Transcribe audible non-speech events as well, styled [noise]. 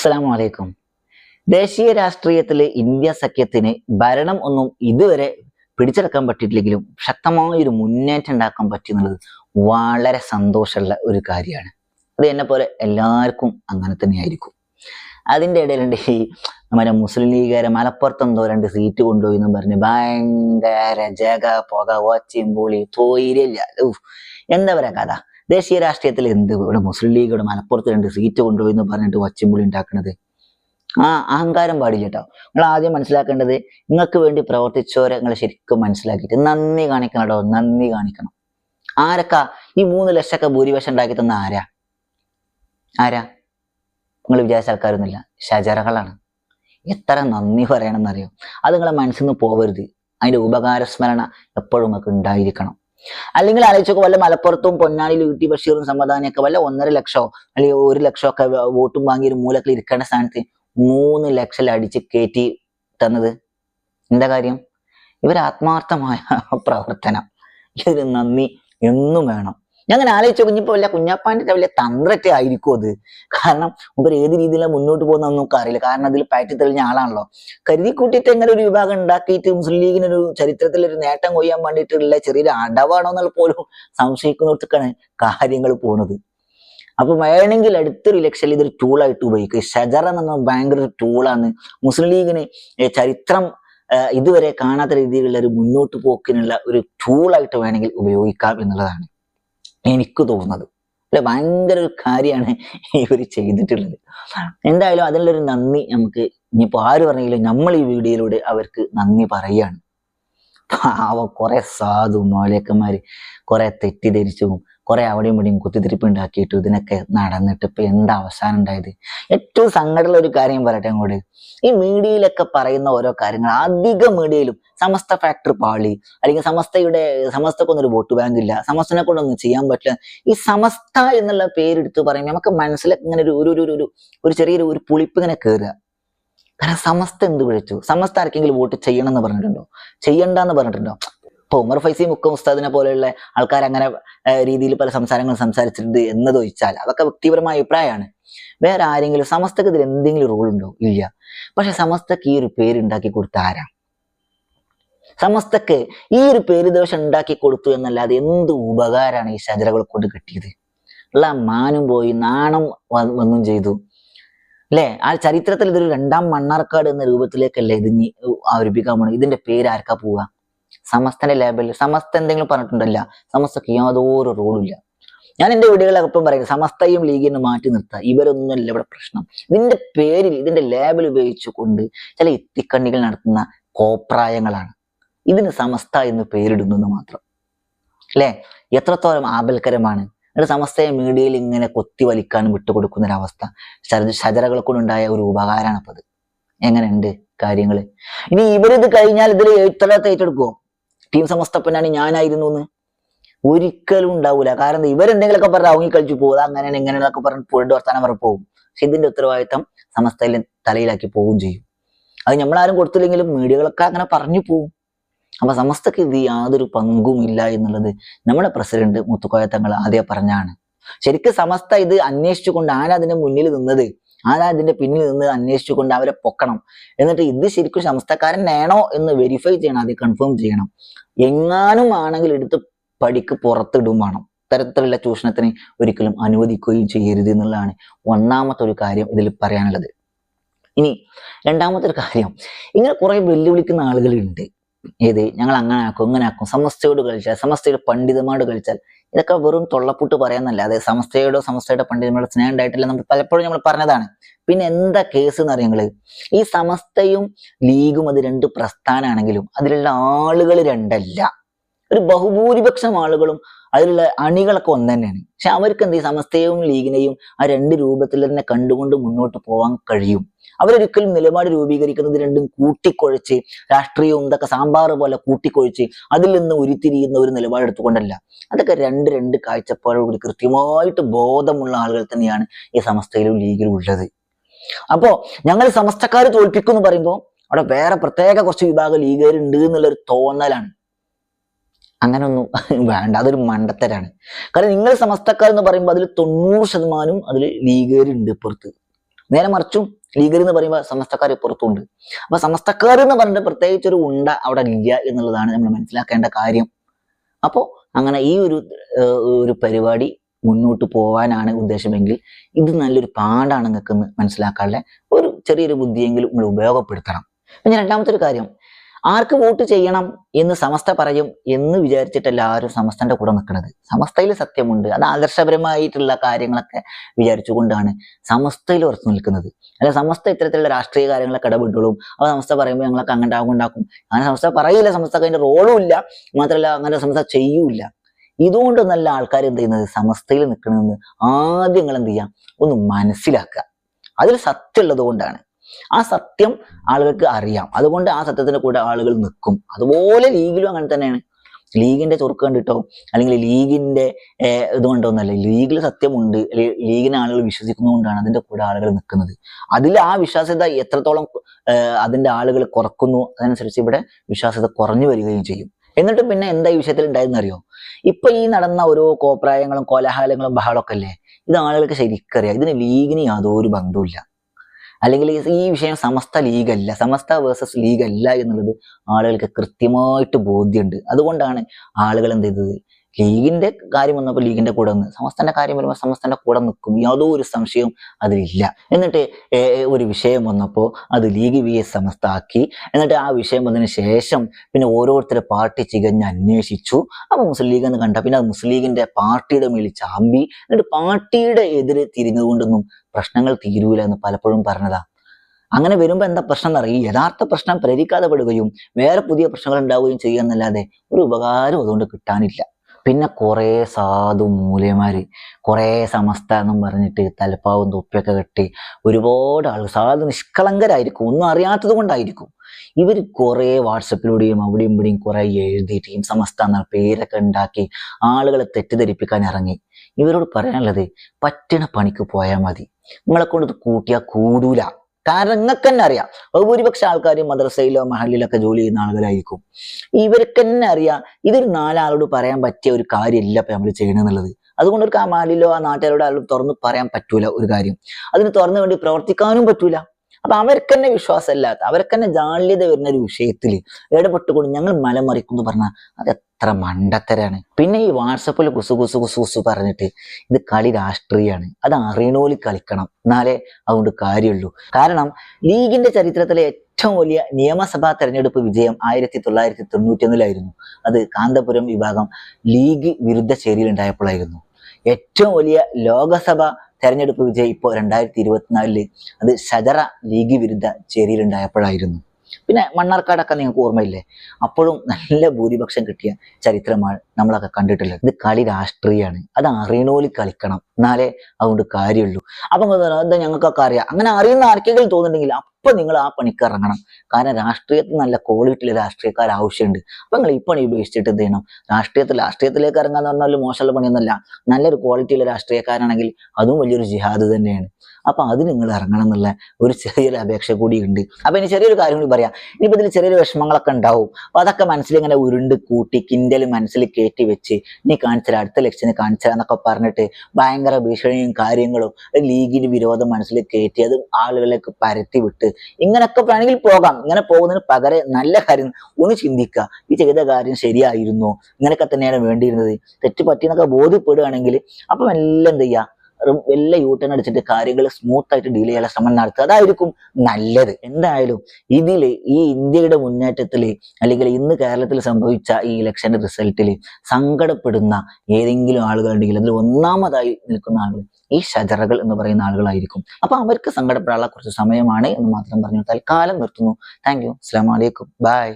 അസ്സലാമു അലൈക്കും ദേശീയ രാഷ്ട്രീയത്തിലെ ഇന്ത്യ സഖ്യത്തിന് ഭരണം ഒന്നും ഇതുവരെ പിടിച്ചെടുക്കാൻ പറ്റിയിട്ടില്ലെങ്കിലും ശക്തമായൊരു മുന്നേറ്റം ഉണ്ടാക്കാൻ പറ്റി എന്നുള്ളത് വളരെ സന്തോഷമുള്ള ഒരു കാര്യമാണ്. അത് എന്നെ പോലെ എല്ലാവർക്കും അങ്ങനെ തന്നെയായിരിക്കും. അതിന്റെ ഇടയിലുണ്ട് ഈ നമ്മുടെ മുസ്ലിം ലീഗുകാരെ മലപ്പുറത്ത് എന്തോ രണ്ട് സീറ്റ് കൊണ്ടുപോയി എന്ന് പറഞ്ഞ് ഭയങ്കര ജഗ പുക തോയിലില്ല ഉഫ്. എന്താ പറയാ കഥ? ദേശീയ രാഷ്ട്രീയത്തിൽ എന്ത് ഇവിടെ മുസ്ലിം ലീഗ് ഇവിടെ മലപ്പുറത്ത് രണ്ട് സീറ്റ് കൊണ്ടുപോയി എന്ന് പറഞ്ഞിട്ട് വച്ചുംപുളി ഉണ്ടാക്കുന്നത് ആ അഹങ്കാരം പാടില്ല കേട്ടോ നിങ്ങൾ ആദ്യം മനസ്സിലാക്കേണ്ടത് നിങ്ങൾക്ക് വേണ്ടി പ്രവർത്തിച്ചവരെ നിങ്ങൾ ശരിക്കും മനസ്സിലാക്കിയിട്ട് നന്ദി കാണിക്കണം കേട്ടോ നന്ദി കാണിക്കണം. ആരൊക്കെ ഈ മൂന്ന് ലക്ഷമൊക്കെ ഭൂരിപക്ഷം ഉണ്ടാക്കി തന്ന ആരാ? ആരാ? നിങ്ങൾ വിചാരിച്ച ആൾക്കാരൊന്നുമില്ല. ഷജറകളാണ്. എത്ര നന്ദി പറയണമെന്നറിയോ? അത് നിങ്ങളെ മനസ്സിൽ നിന്ന് പോവരുത്. അതിന്റെ ഉപകാരസ്മരണ എപ്പോഴും നിങ്ങൾക്ക് ഉണ്ടായിരിക്കണം. അല്ലെങ്കിൽ ആലോചിച്ചൊക്കെ വല്ല മലപ്പുറത്തും പൊന്നാനിയിലും യു ടി ബഷീറും സമാധാനിയൊക്കെ വല്ല ഒന്നര ലക്ഷമോ അല്ലെങ്കിൽ ഒരു ലക്ഷമോ ഒക്കെ വോട്ടും വാങ്ങി ഒരു മൂലക്കൽ ഇരിക്കേണ്ട സ്ഥാനത്ത് മൂന്ന് ലക്ഷം അടിച്ച് കയറ്റി തന്നത്. എന്താ കാര്യം? ഇവർ ആത്മാർത്ഥമായ പ്രവർത്തനം. ഇതൊരു നന്ദി എന്നും വേണം. ഞാൻ അങ്ങനെ ആലോചിച്ചു കുഞ്ഞിപ്പോ വല്ല കുഞ്ഞാപ്പാന്റെ വലിയ തന്ത്രത്തെ ആയിരിക്കും അത്. കാരണം ഇവർ ഏത് രീതിയിലാണ് മുന്നോട്ട് പോകുന്നതെന്ന് നമുക്ക് അറിയില്ല കാരണം അതിൽ പാറ്റി തെളിഞ്ഞ ആളാണല്ലോ. കരുതി കൂട്ടിയിട്ട് എങ്ങനെ ഒരു വിഭാഗം ഉണ്ടാക്കിയിട്ട് മുസ്ലിം ലീഗിനൊരു ചരിത്രത്തിൽ ഒരു നേട്ടം കൊയ്യാൻ വേണ്ടിയിട്ടുള്ള ചെറിയൊരു അടവാണോ എന്നുള്ള പോലും സംശയിക്കുന്നിടത്തേക്കാണ് കാര്യങ്ങൾ പോണത്. അപ്പൊ വേണമെങ്കിൽ അടുത്തൊരു ഇലക്ഷനിൽ ഇതൊരു ടൂളായിട്ട് ഉപയോഗിക്കുക ഷജറ എന്ന് ഭയങ്കര ഒരു ടൂളാണ് മുസ്ലിം ലീഗിന് ചരിത്രം ഇതുവരെ കാണാത്ത രീതിയിലുള്ള ഒരു മുന്നോട്ട് പോക്കിനുള്ള ഒരു ടൂളായിട്ട് വേണമെങ്കിൽ ഉപയോഗിക്കാം എന്നുള്ളതാണ്. എനിക്ക് തോന്നുന്നത്. അല്ലെ ഭയങ്കര ഒരു കാര്യമാണ് ഇവർ ചെയ്തിട്ടുള്ളത്. എന്തായാലും അതിനുള്ളൊരു നന്ദി നമുക്ക് ഇനിയിപ്പോൾ ആര് പറഞ്ഞെങ്കിലും നമ്മൾ ഈ വീഡിയോയിലൂടെ അവർക്ക് നന്ദി പറയുകയാണ് പാവം കുറെ സാധു മോലേക്കന്മാർ കുറെ തെറ്റിദ്ധരിച്ചും കുറെ അവിടെയും ഇവിടെയും കുത്തിത്തിരിപ്പ് ഉണ്ടാക്കിയിട്ട് ഇതിനൊക്കെ നടന്നിട്ട് ഇപ്പൊ എന്താ അവസാനം ഉണ്ടായത്? ഏറ്റവും സങ്കടമുള്ള ഒരു കാര്യം പറയട്ടെ അങ്ങോട്ട്. ഈ മീഡിയയിലൊക്കെ പറയുന്ന ഓരോ കാര്യങ്ങൾ അധിക മീഡിയയിലും സമസ്ത ഫാക്ടറി പാളി അല്ലെങ്കിൽ സമസ്തയുടെ സമസ്തക്കൊന്നൊരു വോട്ട് ബാങ്ക് ഇല്ല സമസ്തനെ കൊണ്ടൊന്നും ചെയ്യാൻ പറ്റില്ല. ഈ സമസ്ത എന്നുള്ള പേരെടുത്ത് പറയുമ്പോൾ നമുക്ക് മനസ്സിൽ ഇങ്ങനെ ഒരു ഒരു- ഒരു ഒരു ചെറിയൊരു ഒരു പുളിപ്പ് ഇങ്ങനെ കയറുക കാരണം സമസ്ത എന്ത് വിളിച്ചു? സമസ്ത ആർക്കെങ്കിലും വോട്ട് ചെയ്യണം എന്ന് പറഞ്ഞിട്ടുണ്ടോ? ചെയ്യണ്ടെന്ന് പറഞ്ഞിട്ടുണ്ടോ? ഇപ്പൊ ഉമർ ഫൈസി മുക്ക ഉസ്താദിനെ പോലെയുള്ള ആൾക്കാർ അങ്ങനെ രീതിയിൽ പല സംസാരങ്ങൾ സംസാരിച്ചിട്ടുണ്ട് എന്ന് ചോദിച്ചാൽ അതൊക്കെ വ്യക്തിപരമായ അഭിപ്രായമാണ്. വേറെ ആരെങ്കിലും സമസ്തക്ക് ഇതിൽ എന്തെങ്കിലും റോൾ ഉണ്ടോ? ഇല്ല. പക്ഷെ സമസ്തക്ക് ഈ ഒരു പേര് ഉണ്ടാക്കി കൊടുത്ത ആരാ? സമസ്തക്ക് ഈ ഒരു പേര് ദോഷം ഉണ്ടാക്കി കൊടുത്തു എന്നല്ലാതെ എന്ത് ഉപകാരമാണ് ഈ ശജരകൾ കൊണ്ട് കിട്ടിയത്? ഉള്ള മാനും പോയി നാണം വന്നും ചെയ്തു. അല്ലെ ആ ചരിത്രത്തിൽ ഇതൊരു രണ്ടാം മണ്ണാർക്കാട് എന്ന രൂപത്തിലേക്കല്ലേ ഇത് അവരിപ്പിക്കാൻ പോകണം ഇതിന്റെ പേര് ആർക്കാ പോവുക സമസ്തന്റെ ലേബലിൽ സമസ്ത എന്തെങ്കിലും പറഞ്ഞിട്ടുണ്ടല്ല. സമസ്തക്ക് യാതൊരു റോളും ഇല്ല. ഞാൻ എന്റെ വീടുകളിൽ എപ്പം പറയുന്നത് സമസ്തയും ലീഗിനെ മാറ്റി നിർത്തുക ഇവരൊന്നുമല്ല ഇവിടെ പ്രശ്നം. ഇതിന്റെ പേരിൽ ഇതിന്റെ ലേബൽ ഉപയോഗിച്ചുകൊണ്ട് ചില ഇത്തിക്കണ്ണികൾ നടത്തുന്ന കോപ്രായങ്ങളാണ്. ഇതിന് സമസ്ത എന്ന് പേരിടുന്നു മാത്രം. അല്ലെ? എത്രത്തോളം ആപൽക്കരമാണ്. എന്നിട്ട് സമസ്തയെ മീഡിയയിൽ ഇങ്ങനെ കൊത്തി വലിക്കാൻ വിട്ടുകൊടുക്കുന്ന ഒരവസ്ഥ ശജറകളെ കൊണ്ടുണ്ടായ ഒരു ഉപകാരമാണ് അപ്പോൾ എങ്ങനെയുണ്ട് കാര്യങ്ങൾ ഇനി ഇവരിത് കഴിഞ്ഞാൽ ഇതിൽ എഴുത്തലത്ത് ഏറ്റെടുക്കുമോ ടീം സമസ്തപ്പനാണ് ഞാനായിരുന്നു എന്ന് ഒരിക്കലും ഉണ്ടാവൂല. കാരണം ഇവരെന്തെങ്കിലുമൊക്കെ പറഞ്ഞ് അവങ്ങി കളിച്ചു പോകും അങ്ങനെ എങ്ങനെയാണെന്നൊക്കെ പറഞ്ഞ് പുഴയുടെ വർത്താനം വരെ പോകും. പക്ഷെ ഇതിന്റെ ഉത്തരവാദിത്തം സമസ്തയിൽ തലയിലാക്കി പോവുകയും ചെയ്യും. അത് നമ്മളാരും കൊടുത്തില്ലെങ്കിലും മീഡിയകളൊക്കെ അങ്ങനെ പറഞ്ഞു പോവും അപ്പൊ സമസ്തക്ക് ഇത് യാതൊരു പങ്കും ഇല്ല എന്നുള്ളത് നമ്മുടെ പ്രസിഡന്റ് മുത്തുക്കോയ തങ്ങൾ ആദ്യം പറഞ്ഞാണ്. ശരിക്കും സമസ്ത ഇത് അന്വേഷിച്ചുകൊണ്ട് ആരാ അതിന്റെ മുന്നിൽ നിന്നത്? ആരാ ഇതിന്റെ പിന്നിൽ നിന്ന് അന്വേഷിച്ചുകൊണ്ട് അവരെ പൊക്കണം? എന്നിട്ട് ഇത് ശരിക്കും സമസ്തക്കാരനാണോ എന്ന് വെരിഫൈ ചെയ്യണം അത് കൺഫേം ചെയ്യണം. എങ്ങാനും ആണെങ്കിൽ എടുത്ത് പടിക്ക് പുറത്തിടും വേണം. ഇത്തരത്തിലുള്ള ചൂഷണത്തിന് ഒരിക്കലും അനുവദിക്കുകയും ചെയ്യരുത് എന്നുള്ളതാണ് ഒന്നാമത്തെ ഒരു കാര്യം ഇതിൽ പറയാനുള്ളത്. ഇനി രണ്ടാമത്തെ ഒരു കാര്യം. ഇങ്ങനെ കുറെ വെല്ലുവിളിക്കുന്ന ആളുകളുണ്ട് ഏത്? ഞങ്ങൾ അങ്ങനെ ആക്കും ഇങ്ങനെ ആക്കും സമസ്തയോട് കളിച്ചാൽ സമസ്തയുടെ പണ്ഡിതന്മാരോട് കളിച്ചാൽ ഇതൊക്കെ വെറും തൊള്ളപ്പൂട്ട് പറയാന്നല്ലാതെ സമസ്തയോടോ സമസ്തയുടെ പണ്ഡിതന്മാരുടെ സ്നേഹം ഉണ്ടായിട്ടില്ല നമ്മൾ പലപ്പോഴും നമ്മൾ പറഞ്ഞതാണ്. പിന്നെ എന്താ കേസ് എന്ന് അറിയങ്ങൾ ഈ സമസ്തയും ലീഗും അത് രണ്ട് പ്രസ്ഥാനാണെങ്കിലും അതിലുള്ള ആളുകൾ രണ്ടല്ല. ഒരു ബഹുഭൂരിപക്ഷം ആളുകളും അതിലുള്ള അണികളൊക്കെ ഒന്ന് തന്നെയാണ് പക്ഷെ അവർക്ക് എന്ത് സമസ്തയും ലീഗിനെയും ആ രണ്ട് രൂപത്തിൽ തന്നെ കണ്ടുകൊണ്ട് മുന്നോട്ട് പോകാൻ കഴിയും. അവരൊരിക്കലും നിലപാട് രൂപീകരിക്കുന്നത് രണ്ടും കൂട്ടിക്കൊഴിച്ച് രാഷ്ട്രീയവും ഇതൊക്കെ സാമ്പാർ പോലെ കൂട്ടിക്കൊഴിച്ച് അതിൽ നിന്ന് ഉരുത്തിരിയുന്ന ഒരു നിലപാട് നിലപാടെടുത്തുകൊണ്ടല്ല അതൊക്കെ രണ്ട് രണ്ട് കാഴ്ചപ്പാടോടുകൂടി കൃത്യമായിട്ട് ബോധമുള്ള ആളുകൾ തന്നെയാണ് ഈ സമസ്തയിലും ലീഗിലും ഉള്ളത്. അപ്പോ ഞങ്ങൾ സമസ്തക്കാർ തോൽപ്പിക്കും എന്ന് പറയുമ്പോൾ അവിടെ വേറെ പ്രത്യേക കുറച്ച് വിഭാഗം ലീഗുകാരുണ്ട് എന്നുള്ളൊരു തോന്നലാണ്. അങ്ങനൊന്നും [laughs] വേണ്ട. അതൊരു മണ്ടത്തരാണ്. കാരണം നിങ്ങൾ സമസ്തക്കാർ എന്ന് പറയുമ്പോൾ അതിൽ തൊണ്ണൂറ് ശതമാനം അതിൽ ലീഗുകാരുണ്ട് പുറത്ത് നേരെ മറിച്ചും ലീഗർ എന്ന് പറയുമ്പോൾ സമസ്തക്കാർ പുറത്തുണ്ട് അപ്പൊ സമസ്തക്കാർ എന്ന് പറഞ്ഞിട്ട് പ്രത്യേകിച്ച് ഒരു ഉണ്ട അവിടെ ഇല്ല എന്നുള്ളതാണ് നമ്മൾ മനസ്സിലാക്കേണ്ട കാര്യം. അപ്പോൾ അങ്ങനെ ഈ ഒരു ഒരു പരിപാടി മുന്നോട്ട് പോകാനാണ് ഉദ്ദേശമെങ്കിൽ ഇത് നല്ലൊരു പാടാണ് നിങ്ങൾക്ക് മനസ്സിലാക്കാനുള്ള ഒരു ചെറിയൊരു ബുദ്ധിയെങ്കിലും നിങ്ങൾ ഉപയോഗപ്പെടുത്തണം. പിന്നെ രണ്ടാമത്തെ ഒരു കാര്യം. ആർക്ക് വോട്ട് ചെയ്യണം എന്ന് സമസ്ത പറയും എന്ന് വിചാരിച്ചിട്ട് എല്ലാവരും സമസ്തന്റെ കൂടെ നിൽക്കുന്നത് സമസ്തയിൽ സത്യമുണ്ട്. അത് ആദർശപരമായിട്ടുള്ള കാര്യങ്ങളൊക്കെ വിചാരിച്ചുകൊണ്ടാണ് സമസ്തയിൽ ഉറച്ചു നിൽക്കുന്നത്. അല്ല സമസ്ത ഇത്തരത്തിലുള്ള രാഷ്ട്രീയ കാര്യങ്ങളൊക്കെ ഇടപെട്ടോളും അപ്പൊ സമസ്ത പറയുമ്പോൾ ഞങ്ങളൊക്കെ അങ്ങനെ ഉണ്ടാക്കും. അങ്ങനെ സമസ്ത പറയില്ല സമസ്തക്ക് അതിന്റെ റോളും ഇല്ല. മാത്രമല്ല അങ്ങനെ സമസ്ത ചെയ്യൂല ഇതുകൊണ്ട് നല്ല ആൾക്കാർ എന്ത് ചെയ്യുന്നത്? സമസ്തയിൽ നിൽക്കണമെന്ന് ആദ്യം എന്ത് ചെയ്യാം ഒന്ന് മനസ്സിലാക്കുക. അതിൽ സത്യമുള്ളത് കൊണ്ടാണ്. ആ സത്യം ആളുകൾക്ക് അറിയാം. അതുകൊണ്ട് ആ സത്യത്തിന്റെ കൂടെ ആളുകൾ നിൽക്കും അതുപോലെ ലീഗിലും അങ്ങനെ തന്നെയാണ്. ലീഗിന്റെ ചൊറുക്ക് കണ്ടിട്ടോ? അല്ലെങ്കിൽ ലീഗിന്റെ ഏഹ്, ഇതുകൊണ്ടൊന്നല്ല ലീഗിൽ സത്യമുണ്ട്. ലീഗിനെ ആളുകൾ വിശ്വസിക്കുന്നതുകൊണ്ടാണ് അതിന്റെ കൂടെ ആളുകൾ നിൽക്കുന്നത് അതിൽ ആ വിശ്വാസ്യത എത്രത്തോളം അതിന്റെ ആളുകൾ കുറക്കുന്നു അതനുസരിച്ച് ഇവിടെ വിശ്വാസ്യത കുറഞ്ഞു വരികയും ചെയ്യും. എന്നിട്ട് പിന്നെ എന്താ ഈ വിഷയത്തിൽ ഉണ്ടായെന്ന് അറിയോ? ഇപ്പൊ ഈ നടന്ന ഓരോ കോപ്രായങ്ങളും കോലാഹലങ്ങളും ബഹളമൊക്കെ അല്ലേ? ഇത് ആളുകൾക്ക് ശരിക്കറിയാം. ഇതിന് ലീഗിന് യാതൊരു ബന്ധവുമില്ല. അല്ലെങ്കിൽ ഈ- വിഷയം സമസ്ത ലീഗല്ല സമസ്ത വേഴ്സസ് ലീഗല്ല എന്നുള്ളത് ആളുകൾക്ക് കൃത്യമായിട്ട് ബോധ്യമുണ്ട്. അതുകൊണ്ടാണ് ആളുകൾ എന്ത് ചെയ്തത്? ലീഗിന്റെ കാര്യം വന്നപ്പോൾ ലീഗിന്റെ കൂടെ നിന്ന് സമസ്തന്റെ കാര്യം വരുമ്പോൾ സമസ്തന്റെ കൂടെ നിൽക്കും. യാതൊരു സംശയവും അതിലില്ല. എന്നിട്ട് ഒരു വിഷയം വന്നപ്പോൾ അത് ലീഗ് വി എസ് സമസ്ത ആക്കി എന്നിട്ട് ആ വിഷയം വന്നതിന് ശേഷം പിന്നെ ഓരോരുത്തരെ പാർട്ടി ചികഞ്ഞ് അന്വേഷിച്ചു. അപ്പോൾ മുസ്ലിം ലീഗ് എന്ന് കണ്ട പിന്നെ അത് മുസ്ലിം ലീഗിന്റെ പാർട്ടിയുടെ മേളിൽ ചാമ്പി. എന്നിട്ട് പാർട്ടിയുടെ എതിരെ തിരിഞ്ഞതുകൊണ്ടൊന്നും പ്രശ്നങ്ങൾ തീരൂല എന്ന് പലപ്പോഴും പറഞ്ഞതാ. അങ്ങനെ വരുമ്പോൾ എന്താ പ്രശ്നം എന്നറിയും യഥാർത്ഥ പ്രശ്നം പ്രേരിക്കാതെ പെടുകയും വേറെ പുതിയ പ്രശ്നങ്ങൾ ഉണ്ടാവുകയും ചെയ്യുക എന്നല്ലാതെ ഒരു ഉപകാരം അതുകൊണ്ട് കിട്ടാനില്ല. പിന്നെ കുറേ സാധു മൂലയന്മാര് കുറേ സമസ്ത എന്നും പറഞ്ഞിട്ട് തലപ്പാവും തൊപ്പിയൊക്കെ കെട്ടി ഒരുപാട് ആൾ സാധു നിഷ്കളങ്കരായിരിക്കും ഒന്നും അറിയാത്തത് കൊണ്ടായിരിക്കും. ഇവർ കുറേ വാട്സപ്പിലൂടെയും അവിടെയും ഇവിടെയും കുറേ എഴുതിയിട്ടും സമസ്ത എന്ന പേരൊക്കെ ഉണ്ടാക്കി ആളുകളെ തെറ്റിദ്ധരിപ്പിക്കാൻ ഇറങ്ങി. ഇവരോട് പറയാനുള്ളത് പറ്റണ പണിക്ക് പോയാൽ മതി. നിങ്ങളെ കൊണ്ട് കൂട്ടിയാൽ കൂടൂല. കാരണം നിങ്ങൾക്ക് തന്നെ അറിയാം. ഭൂരിപക്ഷം ആൾക്കാർ മദ്രസയിലോ മഹലിലൊക്കെ ജോലി ചെയ്യുന്ന ആളുകളായിരിക്കും. ഇവർക്ക് തന്നെ അറിയാം ഇതൊരു നാലാളോട് പറയാൻ പറ്റിയ ഒരു കാര്യമില്ല ഇപ്പൊ നമ്മൾ ചെയ്യണമെന്നുള്ളത് അതുകൊണ്ട് ഒരു മഹലിലോ ആ നാട്ടുകാരോട് ആളും തുറന്ന് പറയാൻ പറ്റൂല ഒരു കാര്യം. അതിന് തുറന്നു വേണ്ടി പ്രവർത്തിക്കാനും പറ്റൂല. അപ്പൊ അവർക്ക് തന്നെ വിശ്വാസമില്ലാത്ത അവർക്ക് തന്നെ ജാള്യത വരുന്ന ഒരു വിഷയത്തിൽ ഇടപെട്ടുകൊണ്ട് ഞങ്ങൾ മലമറിക്കുന്നു പറഞ്ഞാൽ അത് എത്ര മണ്ടത്തരാണ്. പിന്നെ ഈ വാട്സപ്പിൽ കുസു കുസു കുസു കുസു പറഞ്ഞിട്ട് ഇത് കളി രാഷ്ട്രീയമാണ് അത് അറിയണോലി കളിക്കണം എന്നാലേ അതുകൊണ്ട് കാര്യമുള്ളൂ. കാരണം ലീഗിന്റെ ചരിത്രത്തിലെ ഏറ്റവും വലിയ നിയമസഭാ തെരഞ്ഞെടുപ്പ് വിജയം ആയിരത്തി തൊള്ളായിരത്തി തൊണ്ണൂറ്റി ഒന്നിലായിരുന്നു അത് കാന്തപുരം വിഭാഗം ലീഗ് വിരുദ്ധ ചേരിയിൽ ഉണ്ടായപ്പോഴായിരുന്നു ഏറ്റവും വലിയ ലോകസഭ തെരഞ്ഞെടുപ്പ് വിജയം ഇപ്പോൾ രണ്ടായിരത്തി ഇരുപത്തിനാലിൽ അത് ഷജറ ലീഗ് വിരുദ്ധ ചേരിയിൽ ഉണ്ടായപ്പോഴായിരുന്നു പിന്നെ മണ്ണാർക്കാടൊക്കെ നിങ്ങൾക്ക് ഓർമ്മയില്ലേ? അപ്പോഴും നല്ല ഭൂരിപക്ഷം കിട്ടിയ ചരിത്രമാണ് നമ്മളൊക്കെ കണ്ടിട്ടുള്ളത്. ഇത് കളി രാഷ്ട്രീയമാണ് അത് അറിയണോലി കളിക്കണം. എന്നാലേ അതുകൊണ്ട് കാര്യമുള്ളൂ. അപ്പൊ എന്താ ഞങ്ങൾക്കൊക്കെ അറിയാം. അങ്ങനെ അറിയുന്ന ആർക്കെങ്കിലും തോന്നുന്നുണ്ടെങ്കിൽ അപ്പൊ നിങ്ങൾ ആ പണിക്ക് ഇറങ്ങണം. കാരണം രാഷ്ട്രീയത്തിൽ നല്ല ക്വാളിറ്റിയുള്ള രാഷ്ട്രീയക്കാർ ആവശ്യമുണ്ട്. അപ്പൊ നിങ്ങൾ ഈ പണി ഉപേക്ഷിച്ചിട്ട് എന്ത് ചെയ്യണം? രാഷ്ട്രീയത്തിൽ രാഷ്ട്രീയത്തിലേക്ക് ഇറങ്ങാന്ന് പറഞ്ഞാൽ മോശമുള്ള പണിയൊന്നുമല്ല. നല്ലൊരു ക്വാളിറ്റിയുള്ള രാഷ്ട്രീയക്കാരാണെങ്കിൽ അതും വലിയൊരു ജിഹാദ് തന്നെയാണ്. അപ്പൊ അത് നിങ്ങൾ ഇറങ്ങണം എന്നുള്ള ഒരു ചെറിയൊരു അപേക്ഷ കൂടി ഉണ്ട് അപ്പൊ ഇനി ചെറിയൊരു കാര്യം കൂടി പറയാം. ഇനിയിപ്പോ ഇതിൽ ചെറിയൊരു വിഷമങ്ങളൊക്കെ ഉണ്ടാവും. അപ്പൊ അതൊക്കെ മനസ്സിൽ ഇങ്ങനെ ഉരുണ്ട് കൂട്ടി കിൻഡൽ മനസ്സിൽ കയറ്റി വെച്ച് നീ കാണിച്ചാൽ അടുത്ത ലക്ഷ്യന് കാണിച്ചാന്നൊക്കെ പറഞ്ഞിട്ട് ഭയങ്കര ഭീഷണിയും കാര്യങ്ങളും ലീഗിന് വിരോധം മനസ്സിൽ കയറ്റി അത് ആളുകളിലേക്ക് പരത്തി വിട്ട് ഇങ്ങനെയൊക്കെ വേണമെങ്കിൽ പോകാം. ഇങ്ങനെ പോകുന്നതിന് പകരം നല്ല കാര്യം ഒന്ന് ചിന്തിക്കുക. ഈ ചെയ്ത കാര്യം ശരിയായിരുന്നോ. ഇങ്ങനെയൊക്കെ തന്നെയാണ് വേണ്ടിയിരുന്നത്. തെറ്റ് പറ്റിയെന്നൊക്കെ ബോധ്യപ്പെടുകയാണെങ്കിൽ അപ്പം എല്ലാം എന്ത് ചെയ്യുക വല്ല യൂട്ടേൺ അടിച്ചിട്ട് കാര്യങ്ങൾ സ്മൂത്ത് ആയിട്ട് ഡീൽ ചെയ്യാനുള്ള ശ്രമം നടത്തുക. അതായിരിക്കും നല്ലത്. എന്തായാലും ഇതിൽ ഈ ഇന്ത്യയുടെ മുന്നേറ്റത്തിൽ അല്ലെങ്കിൽ ഇന്ന് കേരളത്തിൽ സംഭവിച്ച ഈ ഇലക്ഷന്റെ റിസൾട്ടിൽ സങ്കടപ്പെടുന്ന ഏതെങ്കിലും ആളുകളുണ്ടെങ്കിൽ അതിൽ ഒന്നാമതായി നിൽക്കുന്ന ആളുകൾ ഈ ഷജറകൾ എന്ന് പറയുന്ന ആളുകളായിരിക്കും. അപ്പൊ അവർക്ക് സങ്കടപ്പെടാനുള്ള കുറച്ച് സമയമാണ് എന്ന് മാത്രം പറഞ്ഞു തൽക്കാലം നിർത്തുന്നു. താങ്ക് യു അസ്സാം വലൈക്കും ബൈ